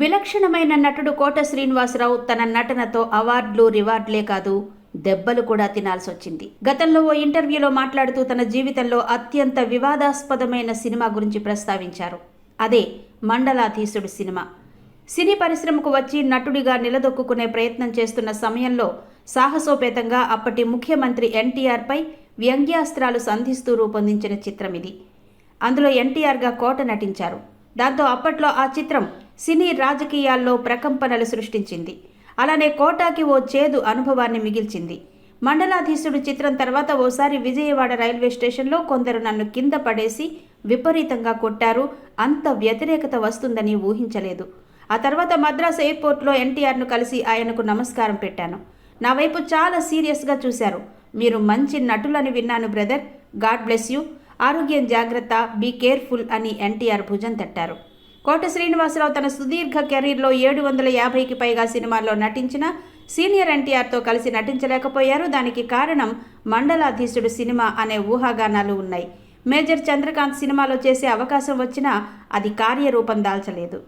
విలక్షణమైన నటుడు కోట శ్రీనివాసరావు తన నటనతో అవార్డులు రివార్డులే కాదు దెబ్బలు కూడా తినాల్సి వచ్చింది గతంలో ఓ ఇంటర్వ్యూలో మాట్లాడుతూ తన జీవితంలో అత్యంత వివాదాస్పదమైన సినిమా గురించి ప్రస్తావించారు. అదే మండలాధీశుడు సినిమా. సినీ పరిశ్రమకు వచ్చి నటుడిగా నిలదొక్కునే ప్రయత్నం చేస్తున్న సమయంలో సాహసోపేతంగా అప్పటి ముఖ్యమంత్రి ఎన్టీఆర్పై వ్యంగ్యాస్త్రాలు సంధిస్తూ రూపొందించిన చిత్రం ఇది అందులో ఎన్టీఆర్గా కోట నటించారు. దాంతో అప్పట్లో ఆ చిత్రం సినీ రాజకీయాల్లో ప్రకంపనలు సృష్టించింది. అలానే కోటాకి ఓ చేదు అనుభవాన్ని మిగిల్చింది. మండలాధీశుడు చిత్రం తర్వాత ఓసారి విజయవాడ రైల్వే స్టేషన్లో కొందరు నన్ను కింద పడేసి విపరీతంగా కొట్టారు. అంత వ్యతిరేకత వస్తుందని ఊహించలేదు. ఆ తర్వాత మద్రాస్ ఎయిర్పోర్ట్లో ఎన్టీఆర్ను కలిసి ఆయనకు నమస్కారం పెట్టాను. నా వైపు చాలా సీరియస్గా చూశారు. మీరు మంచి నటులని విన్నాను బ్రదర్. God bless you. ఆరోగ్యం జాగ్రత్త బీ కేర్ఫుల్ అని ఎన్టీఆర్ భుజం తట్టారు. కోట శ్రీనివాసరావు తన సుదీర్ఘ కెరీర్లో ఏడు వందల యాభైకి పైగా సినిమాల్లో నటించిన సీనియర్ ఎన్టీఆర్తో కలిసి నటించలేకపోయారు. దానికి కారణం మండలాధీశుడు సినిమా అనే ఊహాగానాలు ఉన్నాయి. మేజర్ చంద్రకాంత్ సినిమాలో చేసే అవకాశం వచ్చినా అది కార్యరూపం దాల్చలేదు.